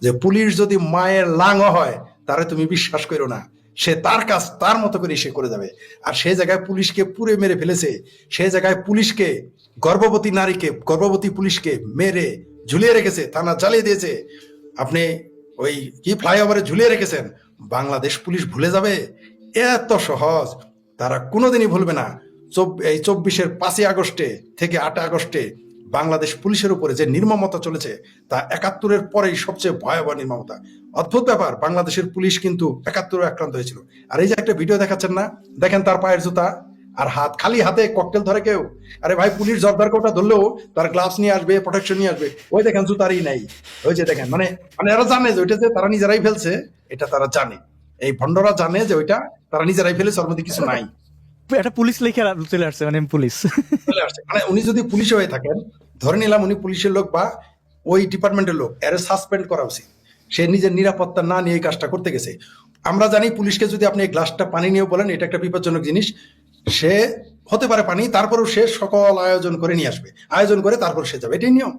যে পুলিশ যদি মায়ের লাঙ্গ হয়, তারে তুমি বিশ্বাস করো না। সে তার কাজ তার মতো করে সে করে যাবে। আর সেই জায়গায় পুলিশকে পুরে মেরে ফেলেছে। সেই জায়গায় পুলিশকে, গর্ভবতী নারীকে, গর্ভবতী পুলিশকে মেরে ঝুলিয়ে রেখেছে, থানা চালিয়ে দিয়েছে। আপনি ওই কি ফ্লাইওভারে ঝুলিয়ে রেখেছেন? বাংলাদেশ পুলিশ ভুলে যাবে? এত সহজ। তারা কোনোদিনই ভুলবে না। এই চব্বিশের পাঁচই আগস্টে থেকে আট আগস্টে বাংলাদেশ পুলিশের উপরে যে নির্মমতা চলেছে তা একাত্তরের পরেই সবচেয়ে ভয়াবহ নির্মমতা। অদ্ভুত ব্যাপার বাংলাদেশের পুলিশ কিন্তু একাত্তরে আক্রান্ত হয়েছিল। আর এই যে একটা ভিডিও দেখাচ্ছেন না দেখেন তার পায়ের জুতা আর হাত খালি হাতে ককটেল ধরে কেউ। আরে ভাই পুলিশ জর্দার কোটা ধরলেও তার গ্লাভস নিয়ে আসবে প্রোটেকশন নিয়ে আসবে। ওই দেখেন জুতারই নাই। ওই যে দেখেন মানে মানে এরা জানে যে ওইটা যে তারা নিজেরাই ফেলছে এটা তারা জানে। এই ভণ্ডরা জানে যে ওইটা তারা নিজেরাই ফেলেছে ওর মধ্যে কিছু নাই। একটা পুলিশ লিখে চলে আসছে মানে পুলিশ। চলে আসছে। মানে উনি যদি পুলিশে হয়ে থাকেন ধরে নিলাম উনি পুলিশের লোক বা ওই ডিপার্টমেন্টের লোক, এর সাসপেন্ড করা উচিত। সে নিজের নিরাপত্তা না নিয়ে এই কাজটা করতে গেছে। আমরা জানি পুলিশকে যদি আপনি এই গ্লাসটা পানি নিয়ে বলেন, এটা একটা বিপজ্জনক জিনিস। সে হতে পারে পানি, তারপরেও সে সকল আয়োজন করে নিয়ে আসবে। আয়োজন করে তারপর সে যাবে, এটাই নিয়ম।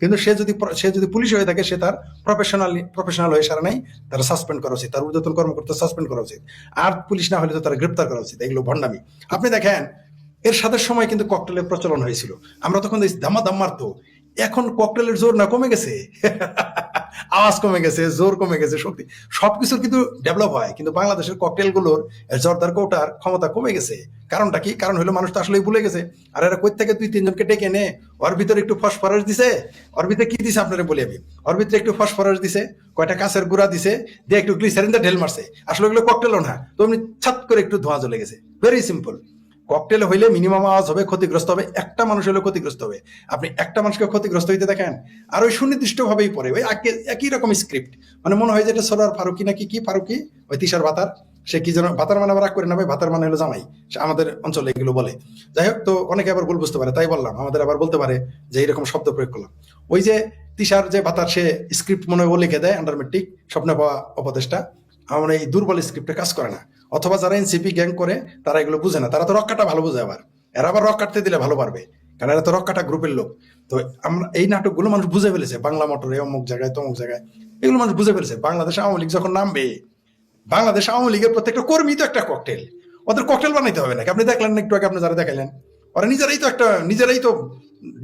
কিন্তু সে যদি সে যদি পুলিশ হয়ে থাকে, সে তার প্রফেশনাল প্রফেশনাল হয়ে সারা নাই, তারা সাসপেন্ড করা উচিত, তার ঊর্ধ্বতন কর্মকর্তা সাসপেন্ড করা উচিত। আর পুলিশ না হলে তো তারা গ্রেপ্তার করা উচিত, এগুলো ভণ্ডামি। আপনি দেখেন এর সাথে সময় কিন্তু ককটেলের প্রচলন হয়েছিল। আমরা তখন ধামা দাম মারতো। এখন ককটেলের জোর না কমে গেছে? আওয়াজ কমে গেছে, জোর কমে গেছে, শক্তি। সবকিছুর কিন্তু ডেভেলপ হয়, কিন্তু বাংলাদেশের ককটেলগুলোর জর্দার কৌটার ক্ষমতা কমে গেছে। কারণটা কি? কারণ হলো মানুষ তো আসলেই ভুলে গেছে। আর এরা কই থেকে দুই, তিনজনকে ডেকে নে ওর ভিতরে একটু ফসফরাস দিছে? ওর ভিতরে কি দিছে আপনারা বলি আমি? ওর ভিতরে একটু ফসফরাস দিছে, কয়টা কাঁচের গুঁড়া দিছে, দিয়ে একটু গ্লিসারিন ঢেল মারছে। আসলে ওগুলো ককটেলও না। তো এমনি ছাত করে একটু ধোঁয়া জ্বলে গেছে। ভেরি সিম্পল ককটেল হইলে মিনিমাম আওয়াজ হবে, ক্ষতিগ্রস্ত হবে, একটা মানুষ হলে ক্ষতিগ্রস্ত হবে। আপনি একটা মানুষকে ক্ষতিগ্রস্ত হইতে দেখেন, আর ওই সুনির্দিষ্ট ভাবেই পড়ে, ওই একে- একই রকম স্ক্রিপ্ট মানে মনে হয় যে এটা সরার ফারুকি নাকি কি ফারুকি? ওই তিসার ভাতার। সে কি যেন, ভাতার মানে আবার করে নেবে ভাতার মানে হলো জামাই। সে আমাদের অঞ্চলে এগুলো বলে। যাই হোক, তো অনেকে আবার ভুল বুঝতে পারে, তাই বললাম। আমাদের আবার বলতে পারে যে এইরকম শব্দ প্রয়োগ করলাম। ওই যে তিসার যে ভাতার, সে স্ক্রিপ্ট মনে হয় ও লিখে দেয় আন্ডার মেট্রিক স্বপ্নে পাওয়া উপদেশটা আমার এই দুর্বল স্ক্রিপ্টে কাজ করে না। অথবা যারা এনসিপি গ্যাং করে, তারা এগুলো বুঝে না। তারা তো রক্ষাটা ভালো বুঝে আবার। এরা আবার রক কাটতে দিলে ভালো পারবে। কারণ এরা তো রক্কাটা গ্রুপের লোক। তো আমরা এই নাটকগুলো মানুষ বুঝে ফেলেছে। বাংলা মোটরে অমুক জায়গায়, তমুক জায়গায়। এগুলো মানুষ বুঝে ফেলেছে। বাংলাদেশ আওয়ামী লীগ যখন নামবে, বাংলাদেশ আওয়ামী লীগের প্রত্যেকটা কর্মী তো একটা ককটেল ওদের ককটেল বানাইতে হবে নাকি? আপনি দেখলেন একটু আগে? আপনি যারা দেখাইলেন? ওরা নিজেরাই তো একটা নিজেরাই তো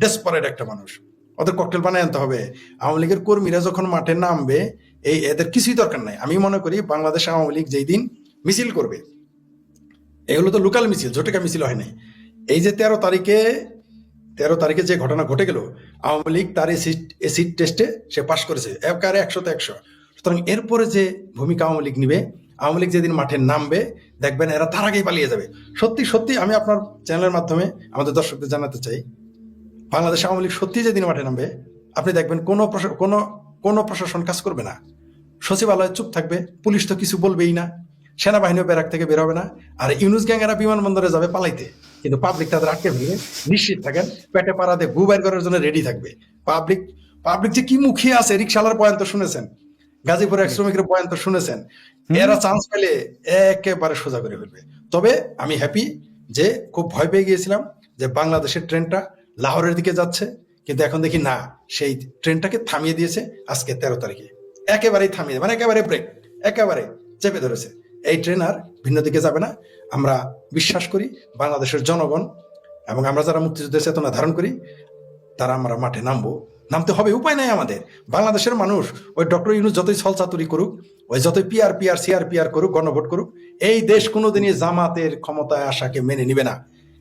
ডেসপারেট একটা মানুষ। ওদের ককটেল বানাই আনতে হবে। আওয়ামী লীগের কর্মীরা যখন মাঠে নামবে, এই এদের কিছুই দরকার নাই। আমি মনে করি বাংলাদেশ আওয়ামী লীগ যেই দিন মিছিল করবে। এগুলো তো লোকাল মিছিল ঝটিকা মিছিল হয় নাই। এই যে তেরো তারিখে তেরো তারিখে যে ঘটনা ঘটে গেল, আওয়ামী লীগ তার এসিড টেস্টে সে পাশ করেছে একারে একশোতে একশো। সুতরাং এরপরে যে ভূমিকা আওয়ামী লীগ নিবে, আওয়ামী লীগ যেদিন মাঠে নামবে, দেখবেন এরা তার আগেই পালিয়ে যাবে। সত্যি সত্যি আমি আপনার চ্যানেলের মাধ্যমে আমাদের দর্শকদের জানাতে চাই, বাংলাদেশ আওয়ামী লীগ সত্যি যেদিন মাঠে নামবে, আপনি দেখবেন কোনো কোনো কোনো প্রশাসন কাজ করবে না। সচিবালয় চুপ থাকবে, পুলিশ তো কিছু বলবেই না। সেনাবাহিনীও ব্যারাক থেকে বের হবে না। আর ইউনুস গ্যাংয়েরা বিমানবন্দরে যাবে পালাইতে। কিন্তু পাবলিক তাদের আটকে ফেলবে নিশ্চিত থাকেন পেটে পাড়াতে গু বাইর করার জন্য রেডি থাকবে। পাবলিক পাবলিক যে কি মুখিয়ে আছে রিক্সালার বয়ান তো শুনেছেন। গাজীপুর এক শ্রমিকের বয়ান তো শুনেছেন। এরা চান্স পেলে একেবারে সোজা করে ফেলবে তবে আমি হ্যাপি যে খুব ভয় পেয়ে গিয়েছিলাম যে বাংলাদেশের ট্রেনটা লাহোরের দিকে যাচ্ছে। কিন্তু এখন দেখি না সেই ট্রেনটাকে থামিয়ে দিয়েছে আজকে তেরো তারিখে। একেবারেই থামিয়ে মানে একেবারে ব্রেক একেবারে চেপে ধরেছে। এই ট্রেন আর ভিন্ন দিকে যাবে না। আমরা বিশ্বাস করি বাংলাদেশের জনগণ এবং আমরা যারা মুক্তিযুদ্ধের চেতনা ধারণ করি, তারা আমরা মাঠে নামবো। নামতে হবে, উপায় নাই আমাদের। বাংলাদেশের মানুষ, ওই ডক্টর ইউনুস যতই ছলচাতুরি করুক, ওই যতই পিআর পিআর সিআর পিআর করুক, গণভোট করুক, এই দেশ কোনোদিনই জামাতের ক্ষমতায় আসাকে মেনে নিবে না।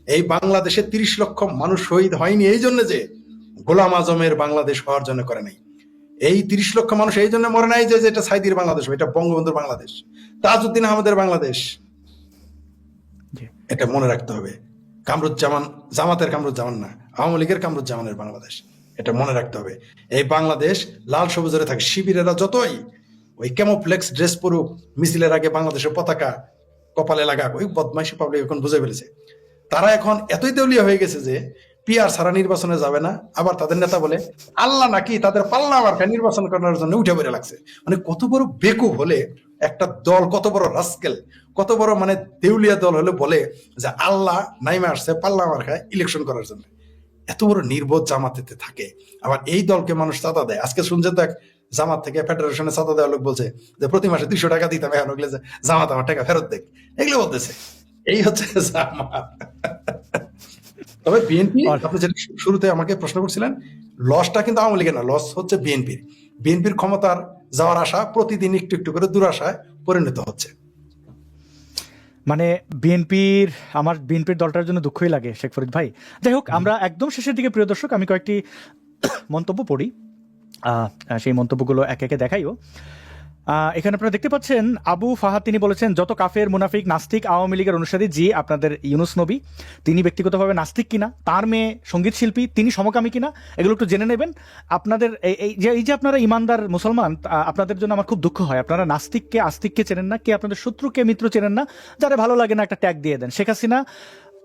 এই বাংলাদেশে তিরিশ লক্ষ মানুষ শহীদ হয়নি, এই জন্য যে গোলাম আজমের বাংলাদেশ হওয়ার জন্য করে নাই। এই তিরিশ লক্ষ মানুষ এই জন্য মরে নাই যে এটা সাইদির বাংলাদেশ এটা বঙ্গবন্ধুর বাংলাদেশ। তাজউদ্দিন আহমদের বাংলাদেশ। এটা মনে রাখতে হবে। কামরুজ্জামান জামাতের কামরুজ্জামান না আওয়ামী লীগের কামরুজ্জামানের বাংলাদেশ। এটা মনে রাখতে হবে। এই বাংলাদেশ লাল সবুজের থাকে শিবিরেরা যতই ওই ক্যামোফ্লেক্স ড্রেস পরুক মিছিলের আগে বাংলাদেশের পতাকা কপালে লাগাক ওই বদমাইশি পাবলিক এখন বুঝে ফেলেছে। তারা এখন এতই দেউলিয়া হয়ে গেছে যে পিআর সারা নির্বাচনে যাবে না, আবার তাদের নেতা বলে, আল্লাহ নাকি তাদের পাল্লা মার্কা নির্বাচন করার জন্য উঠে পড়ে লাগছে। মানে কত বড় বেকুব হলে একটা দল, কত বড় রাস্কেল কত বড় মানে দেউলিয়া দল হলে বলে যে, আল্লাহ নাইমে আসছে, পাল্লা মার্কায় ইলেকশন করার জন্য। এত বড় নির্বোধ জামাতেতে থাকে। আবার এই দলকে মানুষ চাঁদা দেয়। আজকে শুনছে দেখ জামাত থেকে ফেডারেশনে চাঁদা দেওয়া লোক বলছে যে, প্রতি মাসে দুইশো টাকা দিতাম এখন। ওগুলো জামাত আমার টাকা ফেরত দেখ এগুলো বলতেছে। এই হচ্ছে জামাত। তবে বিএনপি আপনি যেটা শুরুতে আমাকে প্রশ্ন করছিলেন লসটা কিন্তু আওয়ামী লীগের না লস হচ্ছে বিএনপির বিএনপির ক্ষমতার যাওয়ার আশা প্রতিদিন একটু একটু করে দুরাশায় পরিণত হচ্ছে। মানে বিএনপির আমার বিএনপির দলটার জন্য দুঃখই লাগে শেখ ফরিদ ভাই। যাই হোক আমরা একদম শেষের দিকে প্রিয় দর্শক আমি কয়েকটি মন্তব্য পড়ি। আহ, সেই মন্তব্যগুলো এক একে দেখাইও। এখানে আপনারা দেখতে পাচ্ছেন, আবু ফাহাদ তিনি বলেছেন, যত কাফের, মুনাফিক, নাস্তিক, আওয়ামী লীগের অনুসারী জি আপনাদের ইউনুস নবী, তিনি ব্যক্তিগতভাবে নাস্তিক কিনা, তার মেয়ে সংগীত শিল্পী, তিনি সমকামী কিনা, এগুলো একটু জেনে নেবেন। আপনাদের এই- এই যে এই যে আপনারা ইমানদার মুসলমান আপনাদের জন্য আমার খুব দুঃখ হয়। আপনারা নাস্তিককে, আস্তিককে চেনেন না, কে আপনাদের শত্রুকে মিত্র চেনেন না যারা ভালো লাগে না একটা ট্যাগ দিয়ে দেন। শেখ হাসিনা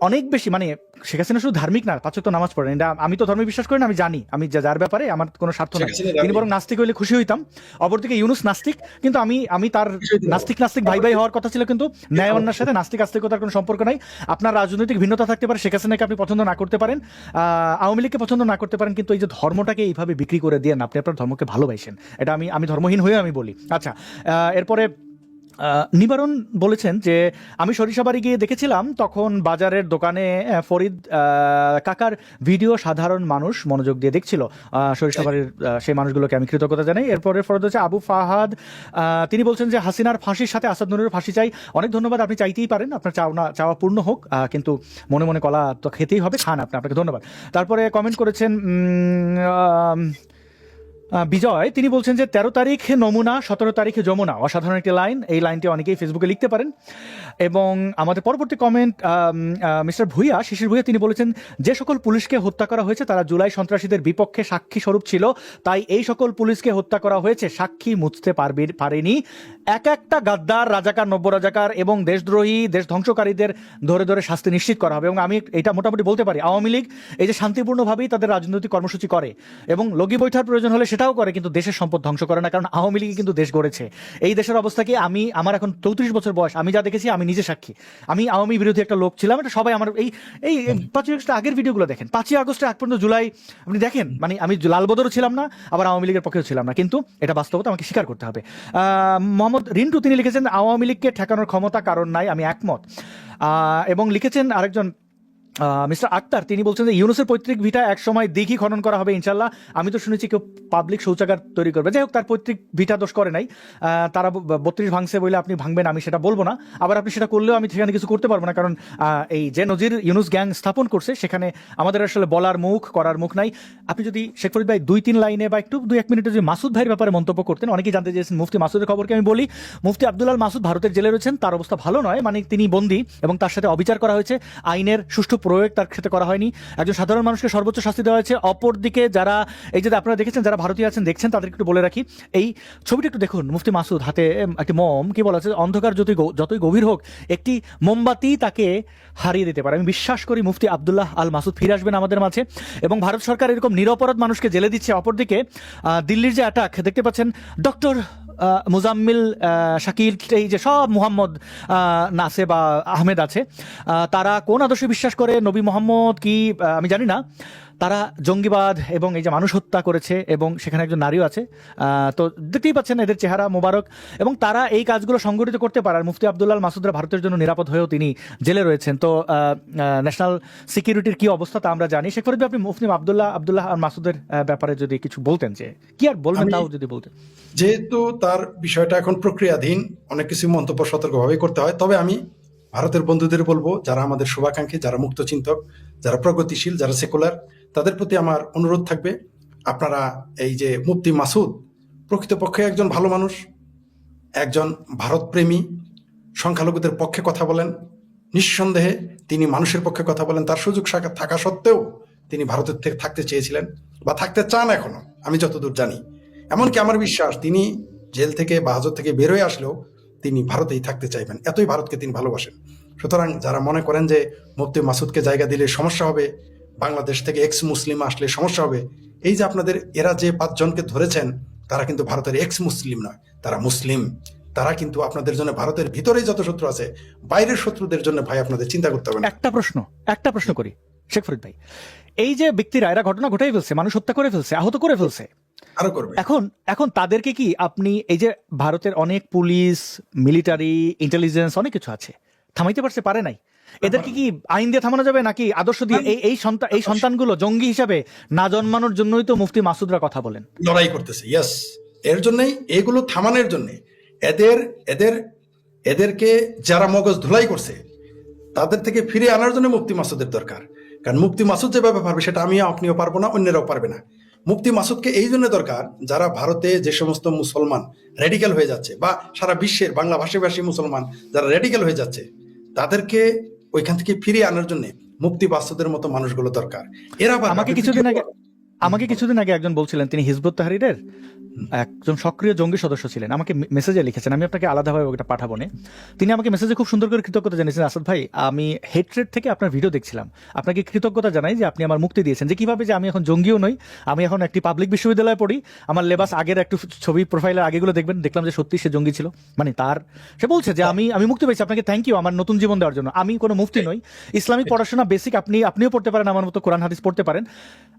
অনেক বেশি মানে শেখ হাসিনা শুধু ধার্মিক না পাঁচক তো নামাজ পড়েন। এটা আমি তো ধর্মে বিশ্বাস করি না আমি জানি। আমি যার ব্যাপারে আমার কোনো স্বার্থ নাই। তিনি বরং নাস্তিক হইলে খুশি হইতাম। অপরদিকে ইউনুস নাস্তিক কিন্তু আমি আমি তার নাস্তিক নাস্তিক ভাই ভাই হওয়ার কথা ছিল কিন্তু ন্যায় অন্যার সাথে নাস্তিক আস্তিকতার কোনো সম্পর্ক নাই। আপনার রাজনৈতিক ভিন্নতা থাকতে পারে শেখ হাসিনাকে আপনি পছন্দ না করতে পারেন। আহ, আওয়ামী লীগকে পছন্দ না করতে পারেন কিন্তু এই যে ধর্মটাকে এইভাবে বিক্রি করে দিয়ে আপনি আপনার ধর্মকে ভালোবাসেন এটা আমি আমি ধর্মহীন হয়ে আমি বলি। আচ্ছা আহ, এরপরে নিবারণ বলেছেন যে আমি সরিষাবাড়ি গিয়ে দেখেছিলাম, তখন বাজারের দোকানে ফরিদ কাকার ভিডিও সাধারণ মানুষ মনোযোগ দিয়ে দেখছিল। সরিষাবাড়ির সেই মানুষগুলোকে আমি কৃতজ্ঞতা জানাই। এরপরে ফরদ হচ্ছে আবু ফাহাদ। তিনি বলছেন যে হাসিনার ফাঁসির সাথে আসাদ নুরের ফাঁসি চাই। অনেক ধন্যবাদ, আপনি চাইতেই পারেন। আপনার চাওনা, চাওয়া পূর্ণ হোক। কিন্তু মনে মনে কলা তো খেতেই হবে। খান আপনি, আপনাকে ধন্যবাদ। তারপরে কমেন্ট করেছেন বিজয়, তিনি বলছেন যে তেরো তারিখ নমুনা, সতেরো তারিখে যমুনা। অসাধারণ একটি লাইন। এই লাইনটি অনেকেই ফেসবুকে লিখতে পারেন। এবং আমাদের পরবর্তী কমেন্ট মিস্টার ভুইয়া, শিশির ভুইয়া, তিনি বলেছেন, যে সকল পুলিশকে হত্যা করা হয়েছে, তারা জুলাই সন্ত্রাসীদের বিপক্ষে সাক্ষী স্বরূপ ছিল। তাই এই সকল পুলিশকে হত্যা করা হয়েছে। সাক্ষী মুছতে পারবে, পারেনি। এক একটা গাদ্দার, রাজাকার, নব্য রাজাকার এবং দেশদ্রোহী, দেশ ধ্বংসকারীদের ধরে ধরে শাস্তি নিশ্চিত করা হবে। এবং আমি এটা মোটামুটি বলতে পারি। আওয়ামী লীগ এই যে শান্তিপূর্ণভাবেই তাদের রাজনৈতিক কর্মসূচি করে এবং লগি বৈঠার প্রয়োজন হলে সেটাও করে কিন্তু দেশের সম্পদ ধ্বংস করে না কারণ আওয়ামী লীগ কিন্তু দেশ গড়েছে। এই দেশের অবস্থাকে আমি আমার এখন চৌত্রিশ বছর বয়স আমি যা দেখেছি আমি নিজে সাক্ষী। আমি আওয়ামী বিরোধী একটা লোক ছিলাম এটা সবাই আমার এই এই পাঁচই আগস্টের আগের ভিডিওগুলো দেখেন। পাঁচই আগস্টে এক পর্যন্ত জুলাই আপনি দেখেন মানে আমি লালবদরও ছিলাম না আবার আওয়ামী লীগের পক্ষেও ছিলাম না কিন্তু এটা বাস্তবতা আমাকে স্বীকার করতে হবে। আহ, মোহাম্মদ রিন্টু তিনি লিখেছেন আওয়ামী লীগকে ঠেকানোর ক্ষমতা কারণ নাই আমি একমত। এবং লিখেছেন আরেকজন মিস্টার আক্তার, তিনি বলছেন যে ইউনুসের পৈতৃক ভিটা এক সময় দিঘি খনন করা হবে ইনশাল্লাহ আমি তো শুনেছি কেউ পাবলিক শৌচাগার তৈরি করবে। যাই হোক, তার পৈতৃক ভিটা দোষ করে নাই। তারা বত্রিশ ভাঙছে বলে আপনি ভাঙবেন, আমি সেটা বলব না। আবার আপনি সেটা করলেও আমি সেখানে কিছু করতে পারব না, কারণ এই যে নজির ইউনুস গ্যাং স্থাপন করছে, সেখানে আমাদের আসলে বলার মুখ, করার মুখ নাই। আপনি যদি শেখ ফরিদ ভাই দুই, তিন লাইনে বা একটু দুই, এক মিনিটে যদি মাসুদ ভাইয়ের ব্যাপারে মন্তব্য করতেন, অনেকেই জানতে চেয়েছেন, মুফতি মাসুদের খবরকে আমি বলি। মুফতি আব্দুল্লাল মাসুদ ভারতের জেলে রয়েছেন, তার অবস্থা ভালো নয় মানে তিনি বন্দী এবং তার সাথে অবিচার করা হয়েছে। আইনের সুষ্ঠু প্রয়োগ তার ক্ষেত্রে করা হয়নি। একজন সাধারণ মানুষকে সর্বোচ্চ শাস্তি দেওয়া হয়েছে। অপরদিকে যারা, এই যে আপনারা দেখেছেন, যারা ভারতীয় আছেন, দেখছেন, তাদেরকে একটু বলে রাখি, এই ছবিটা একটু দেখুন, মুফতি মাসুদ, হাতে একটি মম, কি বলা আছে, অন্ধকার যতই যতই গভীর হোক, একটি মোমবাতি তাকে হারিয়ে দিতে পারে। আমি বিশ্বাস করি মুফতি আবদুল্লাহ আল মাসুদ ফিরে আসবেন আমাদের মাঝে। এবং ভারত সরকার এরকম নিরপরাধ মানুষকে জেলে দিচ্ছে। অপরদিকে দিল্লির যে অ্যাটাক দেখতে পাচ্ছেন ডক্টর মুজাম্মিল শাকির এই যে সব মুহাম্মদ নাসে বা আহমেদ আছে। তারা কোন আদর্শে বিশ্বাস করে নবী মোহাম্মদ কি আমি জানি না। তারা জঙ্গিবাদ এবং এই যে মানুষ হত্যা করেছে এবং সেখানে একজন নারীও আছে তো দেখতেই পাচ্ছেন এদের চেহারা মোবারক এবং তারা এই কাজগুলো সংগঠিত করতে পারে। আর মুফতি আব্দুল্লাহ মাসুদরা ভারতের জন্য নিরাপদ হয়েও তিনি জেলে রয়েছেন। তো ন্যাশনাল সিকিউরিটির কি অবস্থা তা আমরা জানি। শেখ ফরিদ আপনি মুফতি আব্দুল্লাহ আব্দুল্লাহ আর মাসুদের ব্যাপারে যদি কিছু বলতেন যে কি আর বলবেন তাও যদি বলতেন। যেহেতু তার বিষয়টা এখন প্রক্রিয়াধীন অনেক কিছু মন্তব্য সতর্কভাবে করতে হয়। তবে আমি ভারতের বন্ধুদের বলব যারা আমাদের শুভাকাঙ্ক্ষী যারা মুক্ত চিন্তক যারা প্রগতিশীল যারা সেকুলার তাদের প্রতি আমার অনুরোধ থাকবে, আপনারা এই যে মুফতি মাসুদ, প্রকৃতপক্ষে একজন ভালো মানুষ, একজন ভারতপ্রেমী, সংখ্যালঘুদের পক্ষে কথা বলেন, নিঃসন্দেহে তিনি মানুষের পক্ষে কথা বলেন, তার সুযোগ থাকা সত্ত্বেও তিনি ভারতের থেকে থাকতে চেয়েছিলেন বা থাকতে চান এখনও, আমি যতদূর জানি। এমনকি আমার বিশ্বাস, তিনি জেল থেকে বা হাজত থেকে বেরোয় আসলেও তিনি ভারতেই থাকতে চাইবেন, এতই ভারতকে তিনি ভালোবাসেন। সুতরাং যারা মনে করেন যে মুফতি মাসুদকে জায়গা দিলে সমস্যা হবে বাংলাদেশ থেকে এক্স মুসলিম আসলে সমস্যা হবে। এই যে আপনাদের এরা যে পাঁচজনকে ধরেছেন তারা কিন্তু ভারতের এক্স মুসলিম নয় তারা মুসলিম। তারা কিন্তু আপনাদের জন্য ভারতের ভিতরেই যত শত্রু আছে বাইরের শত্রুদের জন্য ভাই আপনাদের চিন্তা করতে হবে না। একটা প্রশ্ন একটা প্রশ্ন করি শেখ ফরিদ ভাই। এই যে ব্যক্তিরা এরা ঘটনা ঘটাই ফেলছে মানুষ হত্যা করে ফেলছে আহত করে ফেলছে। আরও করবে। এখন এখন তাদেরকে কি আপনি এই যে ভারতের অনেক পুলিশ মিলিটারি ইন্টেলিজেন্স অনেক কিছু আছে থামাইতে পারছে পারে নাই? এদেরকে কি আইন দিয়ে থামানো যাবে নাকি আদর্শ দিয়ে এই এই সন্তান এই সন্তানগুলো জঙ্গি হিসাবে না জন্মানোর জন্যই তো মুফতি মাসুদরা কথা বলেন। লড়াই করতেছে ইয়েস এর জন্যই এগুলো থামানোর জন্য এদের এদের এদেরকে যারা মগজ ধুলাই করছে তাদের থেকে ফিরে আনার জন্য মুফতি মাসুদের দরকার। কারণ মুফতি মাসুদ যেভাবে পারবে সেটা আমিও আপনিও পারব না অন্যরাও পারবে না। মুফতি মাসুদকে এই জন্য দরকার যারা ভারতে যে সমস্ত মুসলমান রেডিক্যাল হয়ে যাচ্ছে বা সারা বিশ্বের বাংলা ভাষাভাষী মুসলমান যারা রেডিক্যাল হয়ে যাচ্ছে তাদেরকে ওইখান থেকে ফিরিয়ে আনার জন্য মুক্তি বাস্তবের মতো মানুষগুলো দরকার। এরা আমাকে কিছুদিন আগে আমাকে কিছুদিন আগে একজন বলছিলেন তিনি হিজবুত তাহারিরের একজন সক্রিয় জঙ্গি সদস্য ছিলেন। আমাকে মেসেজে লিখেছেন আমি আপনাকে আলাদাভাবে ওটা পাঠাবো না। তিনি আমাকে মেসেজে খুব সুন্দর করে কৃতজ্ঞতা জানিয়েছেন আসাদ ভাই আমি হেট্রেড থেকে আপনার ভিডিও দেখছিলাম। আপনাকে কৃতজ্ঞতা জানাই যে আপনি আমার মুক্তি দিয়েছেন। যে কীভাবে যে আমি এখন জঙ্গিও নই আমি এখন একটি পাবলিক বিশ্ববিদ্যালয়ে পড়ি আমার লেবাস আগের একটু ছবি প্রোফাইলের আগেগুলো দেখবেন দেখলাম যে সত্যি সে জঙ্গি ছিল। মানে তার সে বলছে যে আমি আমি মুক্তি পেয়েছি আপনাকে থ্যাংক ইউ আমার নতুন জীবন দেওয়ার জন্য। আমি কোনো মুফতি নই। ইসলামিক পড়াশোনা বেসিক আপনি আপনিও পড়তে পারেন আমার মতো কোরআন হাদিস পড়তে পারেন।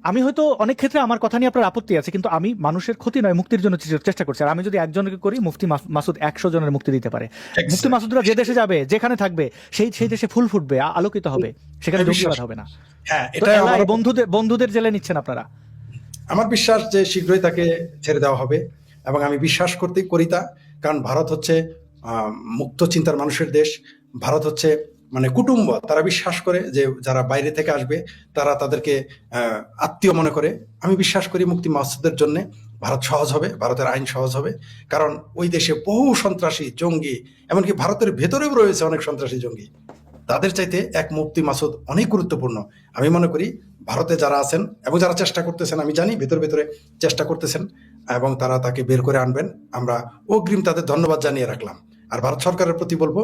আমি হয়তো অনেক ক্ষেত্রে আমার কথা নিয়ে আপনার আপত্তি আছে কিন্তু আমি মানুষের ক্ষতি নয় মুক্তির জন্য চেষ্টা করছি। আর আমি যদি একজনকে করি মুফতি মাসুদ একশো জনের মুক্তি দিতে পারে। মুফতি মাসুদরা যে দেশে যাবে যেখানে থাকবে সেই সেই দেশে ফুল ফুটবে আলোকিত হবে। সেখানে জঙ্গিবাদ হবে না। হ্যাঁ এটা আমার বন্ধুদের বন্ধুদের জেলে নিচ্ছেন আপনারা? আমার বিশ্বাস যে শীঘ্রই তাকে ছেড়ে দেওয়া হবে এবং আমি বিশ্বাস করতেই করি তা। কারণ ভারত হচ্ছে মুক্ত চিন্তার মানুষের দেশ। ভারত হচ্ছে মানে কুটুম্ব, তারা বিশ্বাস করে যে যারা বাইরে থেকে আসবে, তারা তাদেরকে আত্মীয় মনে করে। আমি বিশ্বাস করি মুক্তি মাসুদের জন্য ভারত সহজ হবে, ভারতের আইন সহজ হবে। কারণ ওই দেশে বহু সন্ত্রাসী, জঙ্গি, এমনকি ভারতের ভেতরেও রয়েছে অনেক সন্ত্রাসী, জঙ্গি। তাদের চাইতে এক মুক্তি মাসুদ অনেক গুরুত্বপূর্ণ। আমি মনে করি ভারতে যারা আছেন এবং যারা চেষ্টা করতেছেন, আমি জানি ভেতরে ভেতরে চেষ্টা করতেছেন এবং তারা তাকে বের করে আনবেন। আমরা অগ্রিম তাদের ধন্যবাদ জানিয়ে রাখলাম। আর ভারত সরকারের প্রতি বলব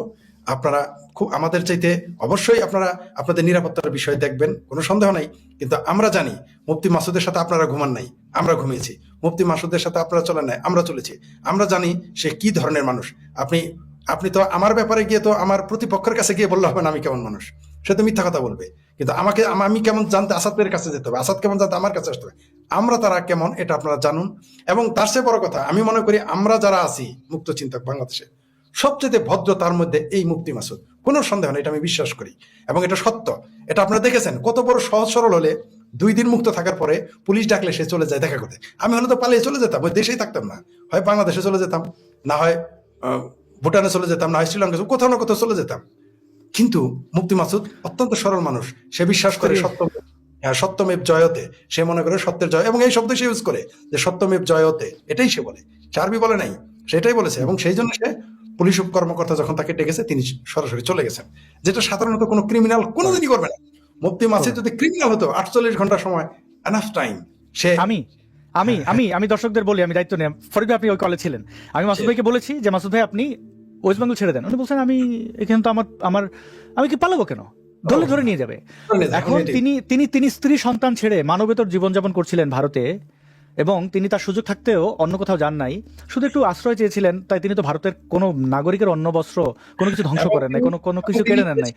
আপনারা খুব, আমাদের চাইতে অবশ্যই আপনারা আপনাদের নিরাপত্তার বিষয় দেখবেন, কোনো সন্দেহ নাই। কিন্তু আমরা জানি, মুফতি মাসুদের সাথে আপনারা ঘুমান নাই, আমরা ঘুমিয়েছি। মুফতি মাসুদের সাথে আপনারা চলেন নাই, আমরা চলেছি। আমরা জানি সে কি ধরনের মানুষ। আপনি আপনি তো আমার ব্যাপারে গিয়ে তো আমার প্রতিপক্ষের কাছে গিয়ে বললে হবে না, আমি কেমন মানুষ? সে তো মিথ্যা কথা বলবে। কিন্তু আমাকে, আমি কেমন জানতে আসাদের কাছে যেতে হবে? আসাদ কেমন জানতে আমার কাছে আসতে হবে? আমরা তারা কেমন, এটা আপনারা জানুন। এবং তার চেয়ে বড় কথা, আমি মনে করি আমরা যারা আছি, মুক্ত চিন্তক বাংলাদেশে সবচেয়ে ভদ্র তার মধ্যে এই মুক্তি মাসুদ। কোনো সন্দেহ নেই এটা আমি বিশ্বাস করি। এবং এটা সত্য। এটা আপনারা দেখেছেন? কত বড় সহজ সরল হলে দুই দিন মুক্ত থাকার পরে পুলিশ ডাকলে সে চলে যায় দেখা করতে। আমি হলে তো পালিয়ে চলে যেতাম ওই দেশেই থাকতাম না। হয় বাংলাদেশে চলে যেতাম না হয় ভুটানে চলে যেতাম না হয় শ্রীলঙ্কা কোথাও না কোথাও চলে যেতাম। কিন্তু মুক্তি মাসুদ অত্যন্ত সরল মানুষ। সে বিশ্বাস করে সত্য। হ্যাঁ, সত্যমেব জয়তে। সে মনে করে সত্যের জয়। এবং এই শব্দ সে ইউজ করে যে সত্যমেব জয়তে। এটাই সে বলে। সে আরবি বলে নাই সেটাই বলেছে। এবং সেই জন্য সে পুলিশ কর্মকর্তা যখন তাকে ডেকেছে তিনি সরাসরি চলে গেছেন। যেটা সাধারণত কোনো ক্রিমিনাল কোনোদিনই করবে না। মুক্তি মাসিদ যদি ক্রিমিনাল হতো আটচল্লিশ ঘণ্টা সময় এনাফ টাইম সে আমি আমি আমি আমি দর্শকদের বলি আমি দায়িত্ব নেই ফরিদ আপনি ওই কলে ছিলেন। আমি মাসুদ ভাইকে বলেছি যে মাসুদ ভাই আপনি ওয়েস্ট বেঙ্গল ছেড়ে দেন। উনি বলছেন আমি এখানে তো আমার আমার আমি কি পালাবো কেন? ধরলে ধরে নিয়ে যাবে। এখন তিনি তিনি তিনি স্ত্রী সন্তান ছেড়ে মানবেতর জীবনযাপন করছিলেন ভারতে। এবং তিনি তার সুযোগ থাকতেও অন্য কোথাও যান নাই। শুধু একটু আশ্রয় চেয়েছিলেন তাই তিনি তো ভারতের কোনো নাগরিকের অন্ন বস্ত্র কোনো কিছু ধ্বংস করেন নাই কোনো কোনো কিছু কেড়ে নেন নাই।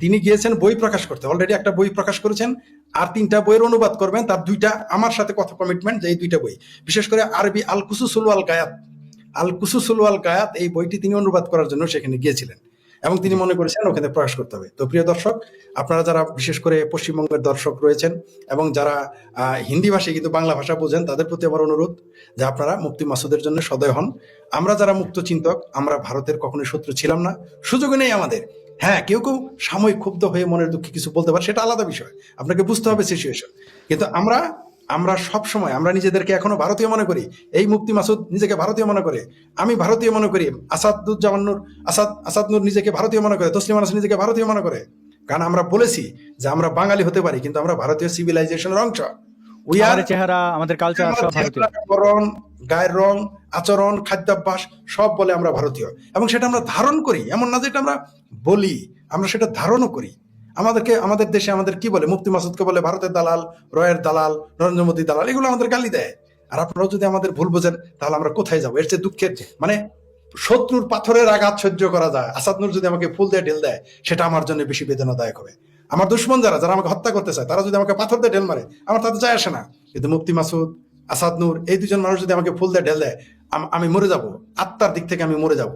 তিনি গিয়েছেন বই প্রকাশ করতে। অলরেডি একটা বই প্রকাশ করেছেন। আর তিনটা বইয়ের অনুবাদ করবেন। তার দুইটা আমার সাথে কথা কমিটমেন্ট যে এই দুইটা বই। বিশেষ করে আরবি আল কুসুসুল আল গায়াত। আল কুসুসুল আল গায়াত এই বইটি তিনি অনুবাদ করার জন্য সেখানে গিয়েছিলেন। এবং তিনি মনে করেছেন ওখানে প্রকাশ করতে হবে। তো প্রিয় দর্শক, আপনারা যারা বিশেষ করে পশ্চিমবঙ্গের দর্শক রয়েছেন এবং যারা হিন্দি ভাষী কিন্তু বাংলা ভাষা বোঝেন, তাদের প্রতি আমার অনুরোধ যে আপনারা মুক্তি মাসুদের জন্য সদয় হন। আমরা যারা মুক্ত চিন্তক, আমরা ভারতের কখনোই শত্রু ছিলাম না। সুযোগ নেই আমাদের। হ্যাঁ কেউ কেউ সাময়িক ক্ষুব্ধ হয়ে মনের দুঃখে কিছু বলতে পারে, সেটা আলাদা বিষয়। আপনাকে বুঝতে হবে সিচুয়েশন কিন্তু আমরা আমরা সব সময় আমরা নিজেদেরকে এখনও ভারতীয় মনে করি। এই মুক্তি মাসুদ নিজেকে ভারতীয় মনে করে। আমি ভারতীয় মনে করি। আসাদুজ্জামান নূর আসাদ আসাদ নূর নিজেকে ভারতীয় মনে করে। তসলিম আনাস নিজেকে ভারতীয় মনে করে। কারণ আমরা বলেছি যে আমরা বাঙালি হতে পারি কিন্তু আমরা ভারতীয় সিভিলাইজেশনের অংশ। উই আর চেহারা আমাদের কালচার সব ভারতীয়। গায়ের রং আচরণ খাদ্যাভ্যাস সব বলে আমরা ভারতীয়। এবং সেটা আমরা ধারণ করি। এমন না যে এটা আমরা বলি আমরা সেটা ধারণও করি। আমাদেরকে, আমাদের দেশে আমাদের কি বলে? মুফতি মাসুদকে বলে ভারতের দালাল, রয়ের দালাল, নরেন্দ্র মোদী দালাল, এগুলো আমাদের গালি দেয়। আর আপনারাও যদি আমাদের ভুল বোঝেন, তাহলে আমরা কোথায় যাব? এর চেয়ে দুঃখের মানে শত্রুর পাথরের আঘাত সহ্য করা যায়। আসাদ নূর যদি আমাকে ফুল দিয়ে ঢেল দেয়, সেটা আমার জন্য বেশি বেদনাদায়ক হবে। আমার দুশ্মন যারা যারা আমাকে হত্যা করতে চায়, তারা যদি আমাকে পাথর দিয়ে ঢেল মারে, আমার তাতে যায় আসে না। কিন্তু মুফতি মাসুদ, আসাদ নূর, এই দুজন মানুষ যদি আমাকে ফুল দিয়ে ঢেল দেয় আমি মরে যাব। আত্মার দিক থেকে আমি মরে যাব।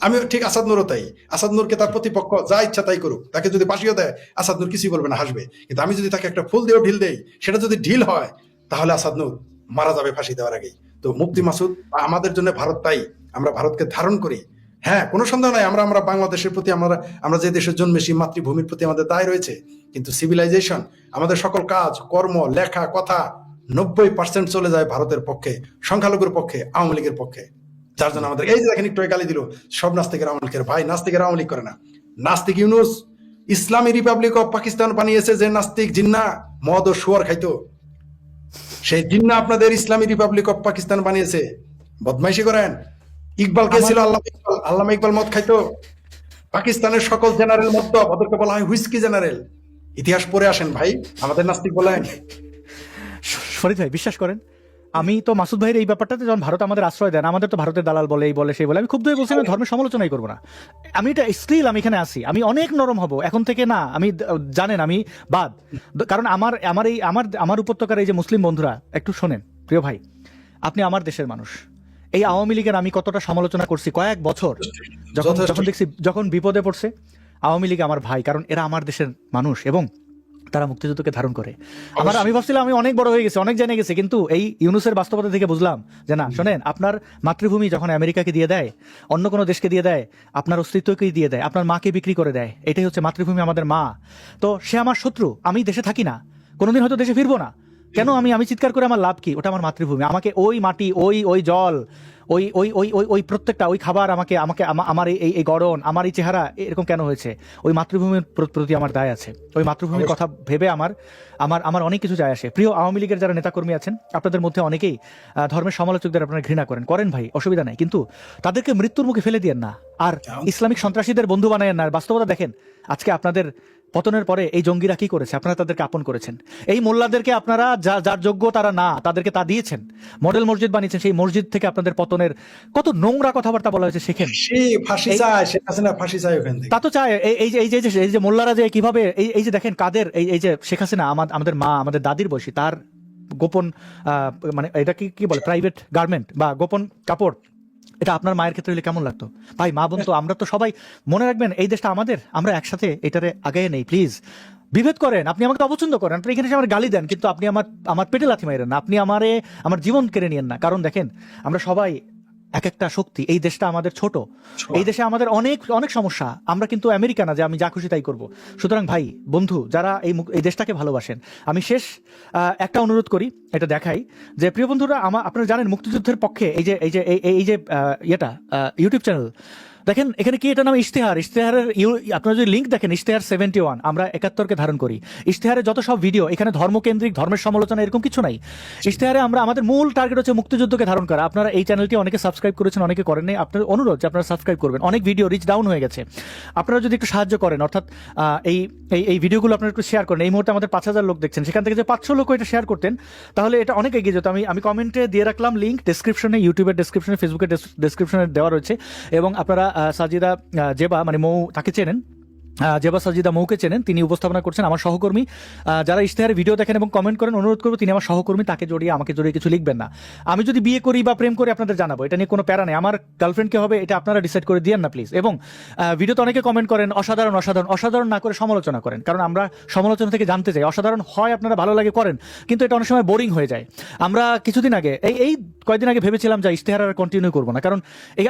আমি ঠিক আসাদ নূরও তাই। আসাদ নূরকে তার প্রতিপক্ষ যা ইচ্ছা তাই করুক। তাকে যদি ফাঁসিও দেয়, আসাদ নূর কিছুই বলবে না, হাসবে। কিন্তু আমি যদি তাকে একটা ফুল দিয়েও ঢিল দেই, সেটা যদি ঢিল হয়, তাহলে আসাদ নূর মারা যাবে ফাঁসি দেওয়ার আগেই। তো মুফতি মাসুদ, আমাদের জন্য ভারত তাই। আমরা ভারতকে ধারণ করি। হ্যাঁ কোনো সন্দেহ নাই, আমরা আমরা বাংলাদেশের প্রতি, আমরা আমরা যে দেশে জন্মেছি, মাতৃভূমির প্রতি আমাদের দায় রয়েছে। কিন্তু সিভিলাইজেশন আমাদের সকল কাজ, কর্ম, লেখা, কথা, নব্বই পার্সেন্ট চলে যায় ভারতের পক্ষে, সংখ্যালঘুর পক্ষে, আওয়ামী লীগের পক্ষে। যার জন্য আমাদের এই যে দেখেন একটু গালি দিল। সব নাস্তিকের আওয়ামী লীগের ভাই, নাস্তিকের আওয়ামী করে না। নাস্তিক ইউনুস, ইসলামী রিপাবলিক অফ পাকিস্তান বানিয়েছে যে নাস্তিক জিন্না, মদ ও শুয়ার খাইতো। সেই জিন্না আপনাদের ইসলামী রিপাবলিক অফ পাকিস্তান বানিয়েছে। বদমাইশি করেন। ইকবাল কে ছিল? আল্লাহ ইকবাল। আল্লামা ইকবাল মদ খাইতো। পাকিস্তানের সকল জেনারেল মদ তো ওদেরকে বলা হয় হুইস্কি জেনারেল। ইতিহাস পড়ে আসেন ভাই। আমাদের নাস্তিক বলেন। শ- ফরিদ ভাই, বিশ্বাস করেন? আমি তো মাসুদ ভাইয়ের এই ব্যাপারটাতে যখন ভারত আমাদের আশ্রয় দেন আমাদের তো ভারতের দালাল বলে এই বলে সেই বলে আমি খুব ধরে বলছি আমি ধর্মের সমালোচনাই করব না। আমি এটা স্টিল আমি এখানে আসি আমি অনেক নরম হব এখন থেকে না আমি জানেন আমি বাদ। কারণ আমার আমার এই আমার আমার উপত্যকার এই যে মুসলিম বন্ধুরা একটু শোনেন প্রিয় ভাই আপনি আমার দেশের মানুষ। এই আওয়ামী লীগের আমি কতটা সমালোচনা করছি কয়েক বছর যখন যখন দেখছি যখন বিপদে পড়ছে আওয়ামী লীগ আমার ভাই কারণ এরা আমার দেশের মানুষ এবং তারা মুক্তিযুদ্ধকে ধারণ করে। আমার আমি ভাবছিলাম আমি অনেক বড় হয়ে গেছি অনেক জেনে গেছি কিন্তু এই ইউনুসের বাস্তবতা থেকে বুঝলাম যে না শোনেন আপনার মাতৃভূমি যখন আমেরিকাকে দিয়ে দেয় অন্য কোনো দেশকে দিয়ে দেয় আপনার অস্তিত্বকেই দিয়ে দেয় আপনার মাকে বিক্রি করে দেয় এটাই হচ্ছে মাতৃভূমি আমাদের মা। তো সে আমার শত্রু আমি দেশে থাকি না কোনোদিন হয়তো দেশে ফিরবো না। কেন আমি আমি চিৎকার করে আমার লাভ কি? ওটা আমার মাতৃভূমি। আমাকে ওই মাটি ওই ওই জল ওই ওই ওই ওই ওই প্রত্যেকটা ওই খাবার আমাকে আমাকে আমার এই- এই গড়ন আমার এই চেহারা এরকম কেন হয়েছে? ওই মাতৃভূমির প্রতি আমার দায় আছে। ওই মাতৃভূমির কথা ভেবে আমার আমার আমার অনেক কিছু যায় আসে। প্রিয় আওয়ামী লীগের যারা নেতাকর্মী আছেন আপনাদের মধ্যে অনেকেই ধর্মের সমালোচকদের আপনারা ঘৃণা করেন। করেন ভাই অসুবিধা নাই। কিন্তু তাদেরকে মৃত্যুর মুখে ফেলে দিয়েন না। আর ইসলামিক সন্ত্রাসীদের বন্ধু বানায়েন না। বাস্তবতা দেখেন আজকে আপনাদের পতনের পরে এই জঙ্গিরা কি করেছে? আপনারা তাদেরকে আপন করেছেন। এই মোল্লাদেরকে আপনারা যা- যার যোগ্য তারা না তাদেরকে তা দিয়েছেন। মডেল মসজিদ বানিয়েছেন সেই মসজিদ থেকে আপনাদের পতনের কত নোংরা কথাবার্তা বলা হয়েছে শেখেন তা তো চায়। এই এই যে এই যে এই যে- মোল্লারা যে কীভাবে এই এই যে দেখেন কাদের এই এই যে শেখ হাসিনা আমা- আমাদের মা আমাদের দাদির বয়সী তার গোপন আহ, মানে এটা কি কি বলে প্রাইভেট গার্মেন্ট বা গোপন কাপড় এটা আপনার মায়ের ক্ষেত্রে হলে কেমন লাগতো? ভাই, মা, বোন তো, আমরা তো সবাই মনে রাখবেন, এই দেশটা আমাদের, আমরা একসাথে এটারে আগে নেই, প্লিজ। বিভেদ করেন, আপনি আমাকে অপছন্দ করেন, আপনি এখানে আমার গালি দেন, কিন্তু আপনি আমার আমার পেটে লাথি মারেন আপনি আমারে, আমার জীবন কেড়ে নিয়েন না। কারণ দেখেন, আমরা সবাই এক একটা শক্তি এই দেশটা আমাদের ছোট। এই দেশে আমাদের অনেক অনেক সমস্যা। আমরা কিন্তু আমেরিকা না যে আমি যা খুশি তাই করব। সুতরাং ভাই বন্ধু যারা এই মুখ এই দেশটাকে ভালোবাসেন আমি শেষ একটা অনুরোধ করি এটা দেখাই যে প্রিয় বন্ধুরা আমার আপনারা জানেন মুক্তিযুদ্ধের পক্ষে এই যে এই যে এই যে ইয়েটা ইউটিউব চ্যানেল দেখেন, এখানে কি এটা নাম ইশতেহার? ইশতেহারের আপনারা যদি লিঙ্ক দেখেন, ইশতেহার সেভেন্টি ওয়ান আমরা একাত্তরকে ধারণ করি। ইশতেহারে যত সব ভিডিও এখানে ধর্মকেন্দ্রিক, ধর্মের সমালোচনা এরকম কিছু নাই। ইশতেহারে আমরা, আমাদের মূল টার্গেট হচ্ছে মুক্তিযুদ্ধকে ধারণ করা। আপনারা এই চ্যানেলটি অনেকে সাবস্ক্রাইব করেছেন, অনেকে করেন নাই। আপনার অনুরোধ যে আপনারা সাবস্ক্রাইব করবেন। অনেক ভিডিও রিচ ডাউন হয়ে গেছে। আপনারা যদি একটু সাহায্য করেন, অর্থাৎ এই এই ভিডিওগুলো আপনারা একটু শেয়ার করেন। এই মুহূর্তে আমাদের পাঁচ হাজার লোক দেখছেন। সেখান থেকে যে পাঁচশো লোক এটা শেয়ার করতেন, তাহলে এটা অনেক এগিয়ে যেত। আমি আমি কমেন্টে দিয়ে রাখলাম লিঙ্ক ডেসক্রিপশনে ইউটিউবের ডেসক্রিপশনে ফেসবুকের ডেসক্রিপশনে দেওয়া রয়েছে। এবং আপনারা সাজিদা জেবা মানে মৌ তাকে চেনেন জেবা সাজিদা মৌকে চেনেন, তিনি উপস্থাপনা করছেন আমার সহকর্মী। যারা ইশতেহারে ভিডিও দেখেন এবং কমেন্ট করেন, অনুরোধ করব তিনি আমার সহকর্মী, তাকে জড়িয়ে, আমাকে জড়িয়ে কিছু লিখবেন না। আমি যদি বিয়ে করি বা প্রেম করি, আপনাদের জানাব। এটা নিয়ে কোনো প্যারা নেই। আমার গার্লফ্রেন্ডকে হবে, এটা আপনারা ডিসাইড করে দিয়েন না প্লিজ এবং ভিডিওতে অনেকে কমেন্ট করেন, অসাধারণ অসাধারণ অসাধারণ না করে সমালোচনা করেন। কারণ আমরা সমালোচনা থেকে জানতে চাই। অসাধারণ হয়, আপনারা ভালো লাগে, করেন। কিন্তু এটা অনেক সময় বোরিং হয়ে যায়। আমরা কিছুদিন আগে, এই এই কয়েকদিন আগে ভেবেছিলাম যে ইশতেহার আর কন্টিনিউ করব না। কারণ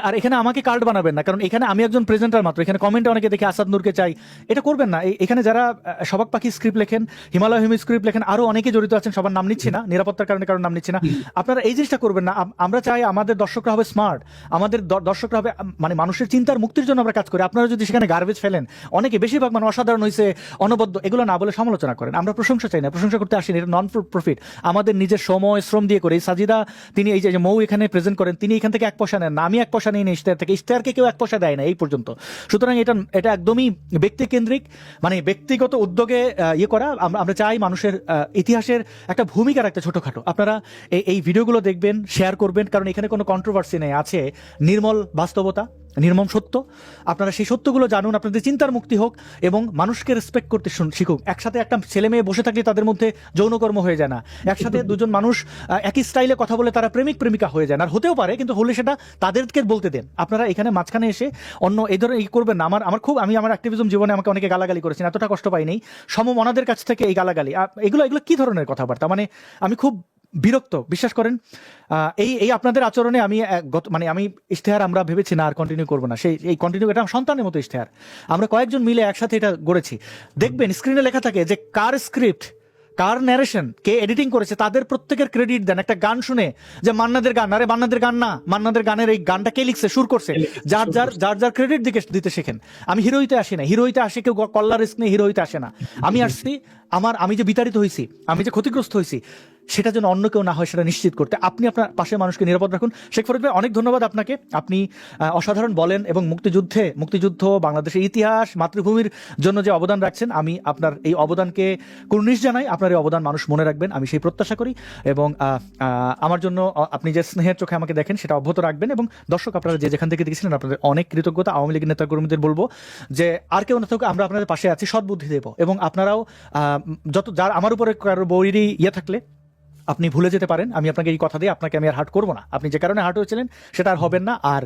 আর এখানে আমাকে কার্ড বানাবেন না। কারণ এখানে আমি একজন প্রেজেন্টার মাত্র। এখানে কমেন্টে অনেকে দেখে আসাদ নূরকে চাই এটা করবেন না। এই- এখানে যারা সবাক পাখি স্ক্রিপ্ট লেখেন হিমালয় হিমি স্ক্রিপ্ট লেখেন আরও অনেকে জড়িত আছেন সবার নাম নিচ্ছি না নিরাপত্তার কারণে কারণ নাম নিচ্ছি না। আপনারা এই জিনিসটা করবেন না। আমরা চাই আমাদের দর্শকরা হবে স্মার্ট আমাদের দর্শকরা হবে মানে মানুষের চিন্তার মুক্তির জন্য আমরা কাজ করি। আপনারা যদি সেখানে গার্বেজ ফেলেন অনেকে বেশিরভাগ মানে অসাধারণ হয়েছে অনবদ্য এগুলো না বলে সমালোচনা করেন। আমরা প্রশংসা চাই না প্রশংসা করতে আসিনি এটা নন প্রফিট আমাদের নিজের সময় শ্রম দিয়ে করে এই সাজিদা তিনি এই যে মৌ এখানে প্রেজেন্ট করেন তিনি এখান থেকে এক পয়সা নেন না আমি এক পয়সা নিই না ইশতেহার থেকে ইশতেহারকে কেউ এক পয়সা দেয় না এই পর্যন্ত। সুতরাং এটা এটা একদমই ব্যক্তিকেন্দ্রিক মানে ব্যক্তিগত উদ্যোগে ইয়ে করা আমরা চাই মানুষের ইতিহাসের একটা ভূমিকা রাখতে ছোটোখাটো। আপনারা এই ভিডিওগুলো দেখবেন শেয়ার করবেন, কারণ এখানে কোনো কন্ট্রোভার্সি নেই, আছে নির্মল বাস্তবতা। নির্মম সত্য। আপনারা সেই সত্যগুলো জানুন, আপনাদের চিন্তার মুক্তি হোক এবং মানুষকে রেসপেক্ট করতে শিখুক। একসাথে একটা ছেলে মেয়ে বসে থাকলে তাদের মধ্যে যৌনকর্ম হয়ে যায় না। একসাথে দুজন মানুষ একই স্টাইলে কথা বলে তারা প্রেমিক, প্রেমিকা হয়ে যায় না। আর হতেও পারে, কিন্তু হলে সেটা তাদেরকে বলতে দেন। আপনারা এখানে মাঝখানে এসে অন্য এই ধরনের ই করবেন না। আমার আমার খুব আমি আমার অ্যাক্টিভিজম জীবনে আমাকে অনেকে গালাগালি করেছেন, এতটা কষ্ট পাইনি সমমনাদের কাছ থেকে এই গালাগালি। এগুলো এগুলো কি ধরনের কথাবার্তা? মানে আমি খুব বিরক্ত বিশ্বাস করেন? এই এই আপনাদের আচরণে আমি গত- মানে আমি ইশতেহার আমরা ভেবেছি না আর কন্টিনিউ করব না। সেই এই কন্টিনিউ এটা আমার সন্তানের মতো ইশতেহার। আমরা কয়েকজন মিলে একসাথে এটা গড়েছি। দেখবেন স্ক্রিনে লেখা থাকে যে কার স্ক্রিপ্ট কার ন্যারেশন কে এডিটিং করেছে তাদের প্রত্যেকের ক্রেডিট দেন। একটা গান শুনে যে মান্নাদের গান আরে মান্নাদের গান না মান্নাদের গানের এই গানটা কে লিখছে সুর করছে? যার যার যার যার ক্রেডিট দিকে দিতে শেখেন। আমি হিরোইতে আসি না। হিরোইতে আসে কেউ কল্লা রিস্ক নিয়ে হিরোইতে আসে না। আমি আসছি আমার আমি যে বিতাড়িত হয়েছি আমি যে ক্ষতিগ্রস্ত হয়েছি সেটা যেন অন্য কেউ না হয়, সেটা নিশ্চিত করতে। আপনি আপনার পাশে মানুষকে নিরাপদ রাখুন। শেখ ফরিদ ভাই, অনেক ধন্যবাদ আপনাকে। আপনি অসাধারণ বলেন এবং মুক্তিযুদ্ধে, মুক্তিযুদ্ধ, বাংলাদেশের ইতিহাস, মাতৃভূমির জন্য যে অবদান রাখছেন, আমি আপনার এই অবদানকে কুর্নিশ জানাই। আপনার এই অবদান মানুষ মনে রাখবেন, আমি সেই প্রত্যাশা করি এবং আমার জন্য আপনি যে স্নেহের চোখে আমাকে দেখেন, সেটা অব্যাহত রাখবেন এবং দর্শক আপনারা যে যেখান থেকে দেখেছিলেন, আপনাদের অনেক কৃতজ্ঞতা। আওয়ামী লীগের নেতাকর্মীদের বলব যে, আর কেউ না থাকুক, আমরা আপনাদের পাশে আছি, সদ্বুদ্ধি দেবো। এবং আপনারাও যত, যার, আমার উপরে কারও বইরই ইয়ে থাকলে আপনি ভুলে যেতে পারেন আমি আপনাকে এই কথা দিয়ে আপনাকে আমি আর হার্ট করব না। আপনি যে কারণে হার্ট হয়েছিলেন সেটা আর হবেন না। আর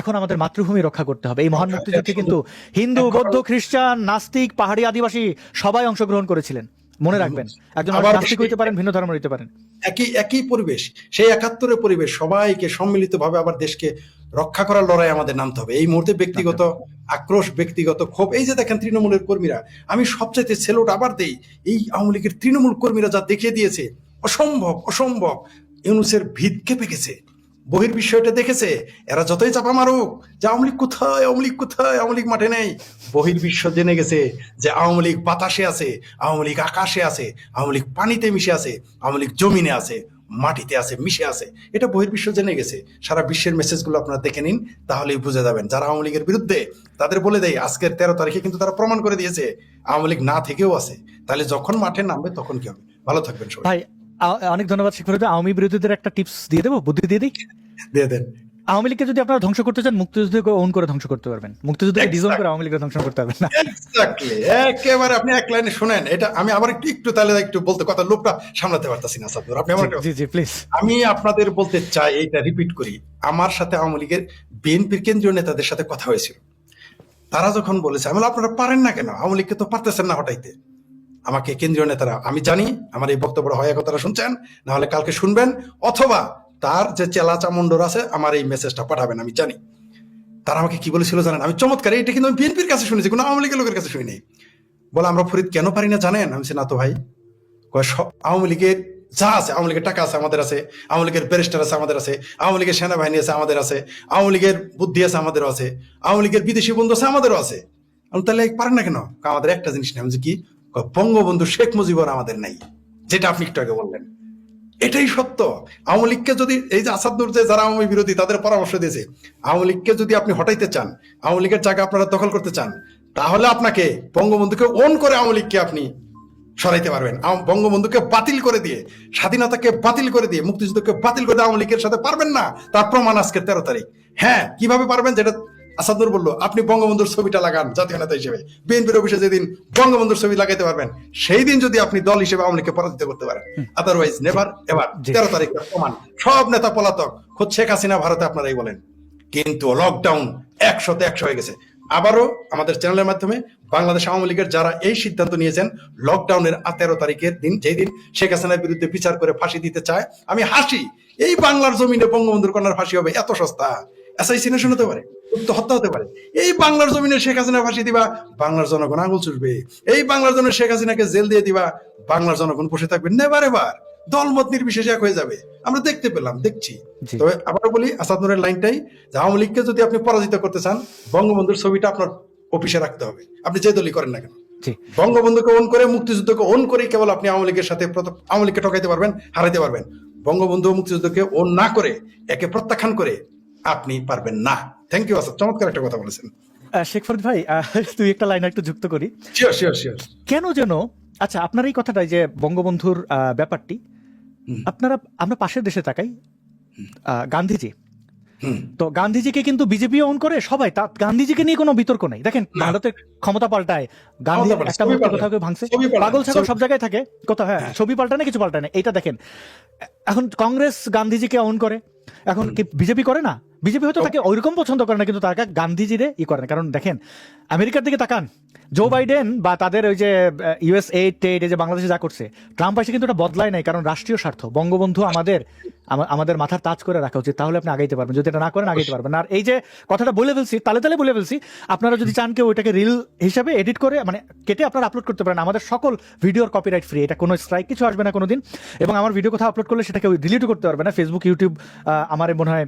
এখন আমাদের মাতৃভূমি রক্ষা করতে হবে। এই মহান মুক্তিযুদ্ধে কিন্তু হিন্দু বৌদ্ধ খ্রিস্টান নাস্তিক পাহাড়ি আদিবাসী সবাই অংশগ্রহণ করেছিলেন। মনে রাখবেন একজন নাস্তিক হইতে পারেন ভিন্ন ধর্ম হইতে পারেন। একই একই পরিবেশ সেই একাত্তরের পরিবেশ সবাইকে সম্মিলিতভাবে আবার দেশকে রক্ষা করার লড়াই আমাদের নামতে হবে। এই মুহূর্তে ব্যক্তিগত আক্রোশ ব্যক্তিগত ক্ষোভ এই যে দেখেন তৃণমূলের কর্মীরা আমি সবচাইতে সেলোট আবার দেই এই আওয়ামী লীগের তৃণমূল কর্মীরা যা দেখিয়ে দিয়েছে অসম্ভব অসম্ভব। ইউনুসের ভিত কেঁপে গেছে। বহির বিষয়টা দেখেছে, এরা যতই চাপা মারুক, যে আওয়ামী লীগ কোথায়, আওয়ামী লীগ কোথায়, আওয়ামী লীগ মাঠে নেই? বহির বিশ্ব জেনে গেছে যে আওয়ামী লীগ বাতাসে আছে, আওয়ামী লীগ আকাশে আছে, আওয়ামী লীগ পানিতে মিশে আছে, আওয়ামী লীগ জমিনে আছে, মাটিতে আছে, মিশে আছে। এটা বহির্বিশ্ব জেনে গেছে। সারা বিশ্বের মেসেজগুলো আপনারা দেখে নিন, তাহলেই বুঝে যাবেন। যারা আওয়ামী লীগের বিরুদ্ধে, তাদের বলে দেয়, আজকের তেরো তারিখে কিন্তু তারা প্রমাণ করে দিয়েছে, আওয়ামী লীগ না থেকেও আছে। তাহলে যখন মাঠে নামবে, তখন কি হবে? ভালো থাকবেন সবাই। অনেক ধন্যবাদ শেখ ফরিদ আওয়ামী বিরোধীদের একটা টিপস দিয়ে দেবো? বুদ্ধি দিয়ে দিই? দিয়ে দেন। আওয়ামী লীগকে যদি আপনারা ধ্বংস করতে চান মুক্তিযুদ্ধকে ওন করে ধ্বংস করতে পারবেন। মুক্তিযুদ্ধকে ডিজন করে আওয়ামী লীগকে ধ্বংস করতে পারবেন না। এক্স্যাক্টলি একেবারে আপনি এক লাইনে শুনেন। এটা আমি আবার একটু একটু তাহলে একটু বলতে কথা লোকটা সামলাতে পারতাছি না আপনি আমার জি জি প্লিজ আমি আপনাদের বলতে চাই এইটা রিপিট করি। আমার সাথে আওয়ামী লীগের বিএনপির কেন্দ্রীয় নেতাদের সাথে কথা হয়েছিল। তারা যখন বলেছে আমি আপনারা পারেন না কেন? আওয়ামী লীগকে তো পারতেছেন না হটাইতে। আমাকে কেন্দ্রীয় নেতারা আমি জানি আমার এই বক্তব্যটা হয় কথাটা শুনছেন না হলে কালকে শুনবেন অথবা তার যে চেলা চামুন্ডর আছে আমার এই মেসেজটা পাঠাবেন আমি জানি। তারা আমাকে কি বলেছিল জানেন? আমি চমৎকার এটা কিন্তু আমি বিএনপির কাছে শুনেছি কোনো আওয়ামী লীগের লোকের কাছে শুনিনি। বলে আমরা ফরিদ কেন পারি না? জানেন? আমি না তো ভাই। আওয়ামী লীগের যা আছে আওয়ামী লীগের টাকা আছে আমাদের আছে আওয়ামী লীগের ব্যারিস্টার আছে আমাদের আছে আওয়ামী লীগের সেনাবাহিনী আছে আমাদের আছে আওয়ামী লীগের বুদ্ধি আছে আমাদেরও আছে আওয়ামী লীগের বিদেশি বন্ধু আছে আমাদেরও আছে। তাহলে পারেন না কেন? আমাদের একটা জিনিস নেই। বলছি, কি? বঙ্গবন্ধু শেখ মুজিবর আমাদের নাই, যেটা আপনি একটু আগে বললেন। এটাই সত্য। আওয়ামী লীগকে যদি, এই যে আসাদুর যে যারা আওয়ামী বিরোধী, তাদের পরামর্শ দিয়েছে, আওয়ামী লীগকে যদি আপনি হটাইতে চান, আওয়ামী লীগের জায়গা আপনারা দখল করতে চান, তাহলে আপনাকে বঙ্গবন্ধুকে ওন করে আওয়ামী লীগকে আপনি সরাইতে পারবেন। বঙ্গবন্ধুকে বাতিল করে দিয়ে, স্বাধীনতাকে বাতিল করে দিয়ে, মুক্তিযুদ্ধকে বাতিল করে আওয়ামী লীগের সাথে পারবেন না, তার প্রমাণ আজকে তেরো তারিখ। হ্যাঁ কীভাবে পারবেন, যেটা আসাদুর বলল আপনি বঙ্গবন্ধুর ছবিটা লাগান জাতীয় নেতা হিসেবে। বিএনপির অফিসে যেদিন বঙ্গবন্ধুর ছবি লাগাইতে পারবেন সেই দিন যদি আপনি দল হিসেবে আওয়ামী লীগকে পরাজিত করতে পারেন। আদারওয়াইজ নেভার এবার তেরো তারিখ প্রমাণ। সব নেতা পলাতক খোদ শেখ হাসিনা ভারতে আপনারাই বলেন। কিন্তু লকডাউন একশোতে একশো হয়ে গেছে। আবারও আমাদের চ্যানেলের মাধ্যমে বাংলাদেশ আওয়ামী লীগের যারা এই সিদ্ধান্ত নিয়েছেন লকডাউনের তেরো তারিখের দিন যেই দিন শেখ হাসিনার বিরুদ্ধে বিচার করে ফাঁসি দিতে চায় আমি হাসি। এই বাংলার জমিনে বঙ্গবন্ধুর কন্যার ফাঁসি হবে এত সস্তা। অ্যাসাইসিনেশন হতে পারে? হত্যা হতে পারে। এই বাংলার জমিনে শেখ হাসিনা ফাঁসি দিবা বাংলার জনগণ আঙুল চুষবে। এই বাংলার জন্য শেখ হাসিনাকে জেল দিয়ে দিবা বাংলার জনগণ বসে থাকবে। নেবার এবার দলমত নির্বিশেষে এক হয়ে যাবে। আমরা দেখতে পেলাম দেখছি। তবে আবারও বলি আসাদ নুরের লাইনটাই যে আওয়ামী লীগকে যদি আপনি পরাজিত করতে চান বঙ্গবন্ধুর ছবিটা আপনার অফিসে রাখতে হবে। আপনি যে দলই করেন না কেন? বঙ্গবন্ধুকে অন করে মুক্তিযুদ্ধকে অন করে কেবল আপনি আওয়ামী লীগের সাথে আওয়ামী লীগকে ঠকাইতে পারবেন হারাইতে পারবেন। বঙ্গবন্ধু মুক্তিযুদ্ধকে অন না করে একে প্রত্যাখ্যান করে আপনি পারবেন না। থ্যাংক ইউ আসাদ চমৎকার একটা কথা বলেছেন। শেখ ফরিদ ভাই তুই একটা লাইন একটু যুক্ত করি। শিওর শিওর শিওর কেন যেন আচ্ছা আপনার এই কথাটাই যে বঙ্গবন্ধুর ব্যাপারটি আপনারা আমরা পাশের দেশে তাকাই গান্ধীজি। তো গান্ধীজিকে কিন্তু বিজেপি অন করে সবাই তা গান্ধীজিকে নিয়ে কোনো বিতর্ক নেই। দেখেন ভারতের ক্ষমতা পাল্টায় গান্ধী একটা কোথাও কেউ ভাঙছে পাগল ছাগল সব জায়গায় থাকে কোথাও হ্যাঁ হ্যাঁ। ছবি পাল্টায় না কিছু পাল্টায় না এইটা দেখেন। এখন কংগ্রেস গান্ধীজিকে অন করে এখন কি বিজেপি করে না? বিজেপি হয়তো তাকে ওইরকম পছন্দ করে না কিন্তু তাকে গান্ধীজিরে ই করে না। কারণ দেখেন আমেরিকার দিকে তাকান জো বাইডেন বা তাদের ওই যে ইউএস এইড টেড এই যে বাংলাদেশে যা করছে ট্রাম্প এসে কিন্তু এটা বদলায় নাই কারণ রাষ্ট্রীয় স্বার্থ। বঙ্গবন্ধু আমাদের আমাদের মাথার তাজ করে রাখা উচিত তাহলে আপনি আগাইতে পারবেন। যদি এটা না করেন আগাইতে পারবেন। আর এই যে কথাটা বলে ফেলছি তালে তালে বলে ফেলছি আপনারা যদি চান কেউ ওইটাকে রিল হিসাবে এডিট করে মানে কেটে আপনারা আপলোড করতে পারেন। আমাদের সকল ভিডিওর কপিরাইট ফ্রি এটা কোনো স্ট্রাইক কিছু আসবে না কোনোদিন। এবং আমার ভিডিও কোথাও আপলোড করলে সেটাকে ডিলিটও করতে পারবে না। ফেসবুক ইউটিউব আমার মনে হয়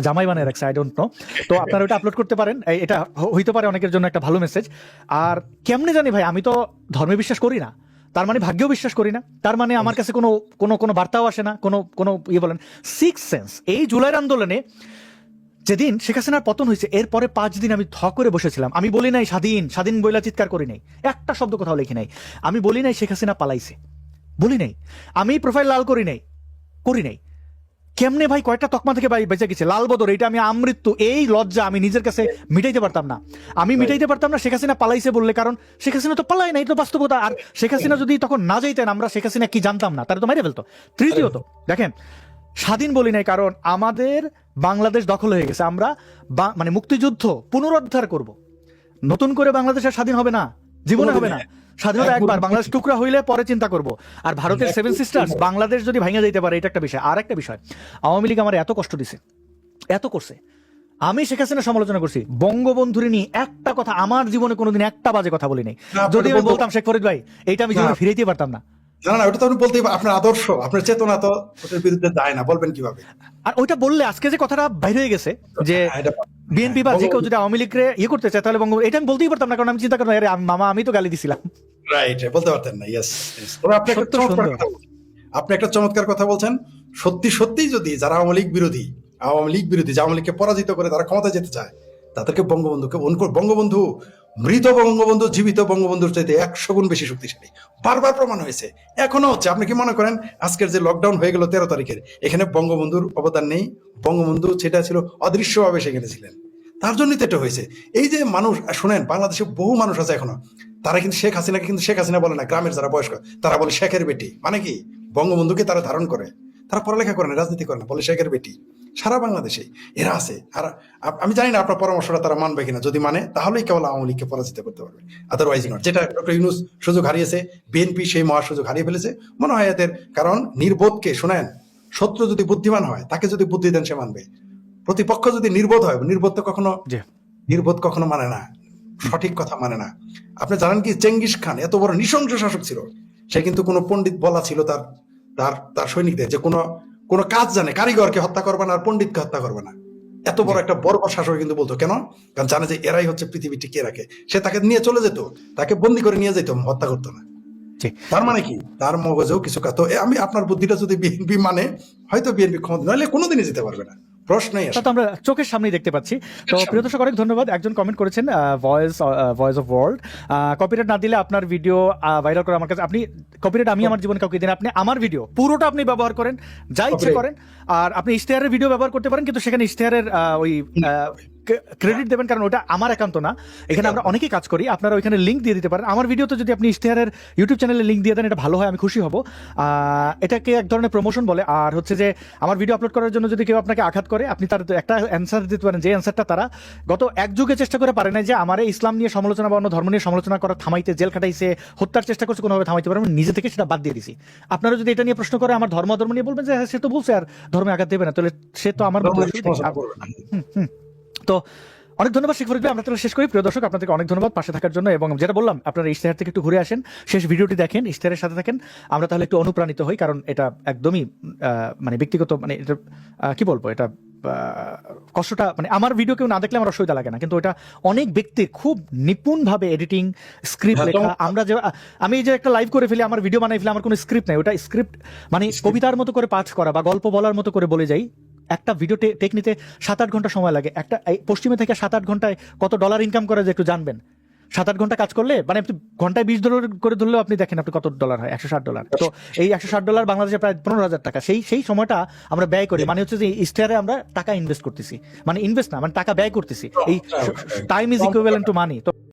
জামাই বানিয়ে রাখছে আই ডোন্ট নো তো আপনারা ওটা আপলোড করতে পারেন। এটা হইতে পারে অনেকের জন্য একটা ভালো মেসেজ আর কেমনে জানি ভাই আমি তো ধর্মে বিশ্বাস করি না। তার মানে ভাগ্যেও বিশ্বাস করি না। তার মানে আমার কাছে কোনো কোনো কোনো বার্তাও আসে না কোনো কোনো ইয়ে বলেন। সিক্স সেন্স এই জুলাইয়ের আন্দোলনে যেদিন শেখ হাসিনার পতন হয়েছে এরপরে পাঁচ দিন আমি থ করে বসেছিলাম। আমি বলি নাই স্বাধীন স্বাধীন বইলা চিৎকার করি নাই। একটা শব্দ কোথাও লিখি নাই। আমি বলি নাই শেখ হাসিনা পালাইছে। বলি নাই। আমি প্রোফাইল লাল করি নাই করি নাই। কেমনে ভাই কয়েকটা তকমা থেকে ভাই বেঁচে গেছে? লাল বদর এটা আমি আমৃত্যু এই লজ্জা আমি নিজের কাছে মিটাইতে পারতাম না। আমি মিটাইতে পারতাম না শেখ হাসিনা পালাইছে বললে কারণ শেখ হাসিনা তো পালাই না এটা তো বাস্তবতা। আর শেখ হাসিনা যদি তখন না যাইতেন আমরা শেখ হাসিনা কি জানতাম না? তারা তো মেরে ফেলতো। তৃতীয়ত দেখেন স্বাধীন বলি নাই কারণ আমাদের বাংলাদেশ দখল হয়ে গেছে। আমরা মানে মুক্তিযুদ্ধ পুনরুদ্ধার করব। নতুন করে বাংলাদেশ আর স্বাধীন হবে না জীবনে হবে না। স্বাধীনতা একবার বাংলাদেশ টুকরা হইলে পরে চিন্তা করব। আর ভারতের সেভেন সিস্টার্স বাংলাদেশ যদি ভাঙা যাইতে পারে এটা একটা বিষয়। আর একটা বিষয় আওয়ামী লীগ আমার এত কষ্ট দিছে এত করছে। আমি শেখ হাসিনা সমালোচনা করছি। বঙ্গবন্ধুর নিয়ে একটা কথা আমার জীবনে কোনোদিন একটা বাজে কথা বলিনি। যদি আমি বলতাম শেখ ফরিদ ভাই এইটা আমি জীবনে ফিরে ফিরাইতে পারতাম না। না না ওটা তো আপনি বলতেই আপনার আদর্শ আপনার চেতনা তো ওটার বিরুদ্ধে যায় না বলবেন কীভাবে? আর ওইটা বললে আজকে যে কথাটা বাইরে হয়ে গেছে যে হ্যাঁ, বিএনপি বা যে কেউ যদি আওয়ামী ইয়ে করতে চায় তাহলে বঙ্গবন্ধু এটা আমি বলতেই পারতাম না কারণ আমি চিন্তা করতাম আরে মামা আমি তো গালি দিছিলাম। রাইট বলতে পারতেন না ইয়েস তবে আপনি একটা চমৎকার কথা। আপনি একটা চমৎকার কথা বলছেন। সত্যি সত্যি যদি যারা আওয়ামী লীগ বিরোধী আওয়ামী লীগ বিরোধী যে আওয়ামী লীগকে পরাজিত করে তারা ক্ষমতা যেতে চায় তাদেরকে বঙ্গবন্ধুকে বঙ্গবন্ধু মৃত বঙ্গবন্ধু, জীবিত বঙ্গবন্ধুর চাইতে একশো গুণ বেশি শক্তিশালী। বারবার প্রমাণ হয়েছে। এখনও হচ্ছে, আপনি কি মনে করেন, আজকের যে লকডাউন হয়ে গেল তেরো তারিখের, এখানে বঙ্গবন্ধুর অবদান নেই। বঙ্গবন্ধু সেটা ছিল অদৃশ্যভাবে সেখানে ছিলেন তার জন্যই তো এটা হয়েছে। এই যে মানুষ শুনেন, বাংলাদেশে বহু মানুষ আছে এখনও। তারা কিন্তু শেখ হাসিনাকে কিন্তু শেখ হাসিনা বলে না, গ্রামের যারা বয়স্ক, তারা বলে শেখের বেটি। মানে কি? বঙ্গবন্ধুকে তারা ধারণ করে। তারা পড়ালেখা করে না, রাজনীতি করে না, বলে শেখের বেটি। সারা বাংলাদেশে এরা আছে। আর আমি জানি না আপনার পরামর্শটা তারা মানবে কিনা। যদি মানে তাহলেই কেবল আওয়ামী লীগকে পরাজিত করতে পারবে। আদারওয়াইজ নট যেটা ডক্টর ইউনুস সুযোগ হারিয়েছে বিএনপি সেই মহা সুযোগ হারিয়ে ফেলেছে মনে হয় এদের কারণ নির্বোধকে শোনেন শত্রু যদি বুদ্ধিমান হয় তাকে যদি বুদ্ধি দেন সে মানবে। প্রতিপক্ষ যদি নির্বোধ হয় নির্বোধ তো কখনো নির্বোধ কখনো মানে না। সঠিক কথা মানে না। আপনি জানেন কি চেঙ্গিস খান এত বড় নৃশংস শাসক ছিল সে কিন্তু কোনো পণ্ডিত বলা ছিল তার তার তার সৈনিকদের যে কোনো কোনো কাজ জানে কারিগরকে হত্যা করবে না আর পণ্ডিতকে হত্যা করবে না। এত বড় একটা বর্বর শাসক কিন্তু বলতো কেন? কারণ জানে যে এরাই হচ্ছে পৃথিবী টিকে রাখে। সে তাকে নিয়ে চলে যেত তাকে বন্দি করে নিয়ে যেত হত্যা করতো না। তার মানে কি? তার মগজেও কিছু কাজ। তো আমি আপনার বুদ্ধিটা যদি বিএনপি মানে হয়তো বিএনপি ক্ষমতা নইলে কোনোদিনই যেতে পারবে না। প্রশ্নই তা আমরা চোখের সামনেই দেখতে পাচ্ছি। তো প্রিয় দর্শক অনেক ধন্যবাদ। একজন কমেন্ট করেছেন voice voice of world copyright না দিলে আপনার ভিডিও ভাইরাল করে আমার কাছে আপনি কপিরাইট আমি আমার জীবনে কাউকে দিন। আপনি আমার ভিডিও পুরোটা আপনি ব্যবহার করেন যা ইচ্ছে করেন। আর আপনি ইশতেহারের ভিডিও ব্যবহার করতে পারেন কিন্তু সেখানে ইশতেহারের ওই ক্রেডিট দেবেন কারণ ওটা আমার একান্ত না। এখানে আমরা অনেকেই কাজ করি আপনারা ওইখানে লিঙ্ক দিয়ে দিতে পারেন। আমার ভিডিওতে যদি আপনি ইশতেহারের ইউটিউব চ্যানেলে লিঙ্ক দিয়ে দেন এটা ভালো হয় আমি খুশি হব। এটাকে এক ধরনের প্রমোশন বলে। আর হচ্ছে যে আমার ভিডিও আপলোড করার জন্য যদি কেউ আপনাকে আঘাত করে আপনি তার একটা অ্যান্সার দিতে পারেন যে অ্যান্সারটা তারা গত এক যুগে চেষ্টা করে পারে না যে আমার ইসলাম নিয়ে সমালোচনা বা অন্য ধর্ম নিয়ে সমালোচনা করা থামাইতে জেল খাটাইছে হত্যার চেষ্টা করছে কোনোভাবে থামাইতে পারে আমি নিজে থেকে সেটা বাদ দিয়ে দিছি। আপনারা যদি এটা নিয়ে প্রশ্ন করে আমার ধর্ম ধর্ম নিয়ে বলবেন যে হ্যাঁ, সে তো বলছে আর ধর্মে আঘাত দেবে না। তাহলে সে তো আমার করবে না। তো অনেক ধন্যবাদ শেখ ফরিদ ভাই। আমরা তাহলে শেষ করি। প্রিয় দর্শক আপনাদেরকে অনেক ধন্যবাদ পাশে থাকার জন্য। এবং যেটা বললাম আপনারা ইশতেহার থেকে একটু ঘুরে আসেন শেষ ভিডিওটি দেখেন ইশতেহারের সাথে থাকেন। আমরা তাহলে একটু অনুপ্রাণিত হই কারণ এটা একদমই মানে ব্যক্তিগত মানে এটা কি বলব এটা কষ্টটা মানে আমার ভিডিও কেউ না দেখলে আমার অসুবিধা লাগে না। কিন্তু এটা অনেক ব্যক্তির খুব নিপুণভাবে এডিটিং স্ক্রিপ্ট হ্যাঁ, লেখা আমরা যে আমি যে একটা লাইভ করে ফেলি আমার ভিডিও বানাই ফেলি আমার কোনো স্ক্রিপ্ট নাই। ওটা স্ক্রিপ্ট মানে কবিতার মতো করে পাঠ করা বা গল্প বলার মতো করে বলে যাই একটা ভিডিও টেক নিতে সাত আট ঘণ্টা সময় লাগে। একটা এই পশ্চিমে থেকে সাত আট ঘন্টায় কত ডলার ইনকাম করে যে একটু জানবেন। সাত আট ঘণ্টা কাজ করলে মানে আপনি ঘন্টায় বিশ ডলার করে ধরলেও আপনি দেখেন আপনি কত ডলার হয় একশো ষাট ডলার তো এই একশো ষাট ডলার বাংলাদেশে প্রায় পনেরো হাজার টাকা। সেই সেই সময়টা আমরা ব্যয় করি। মানে হচ্ছে যে ইস্টারে আমরা টাকা ইনভেস্ট করতেছি। মানে ইনভেস্ট না মানে টাকা ব্যয় করতেছি। এই time is equivalent to money তো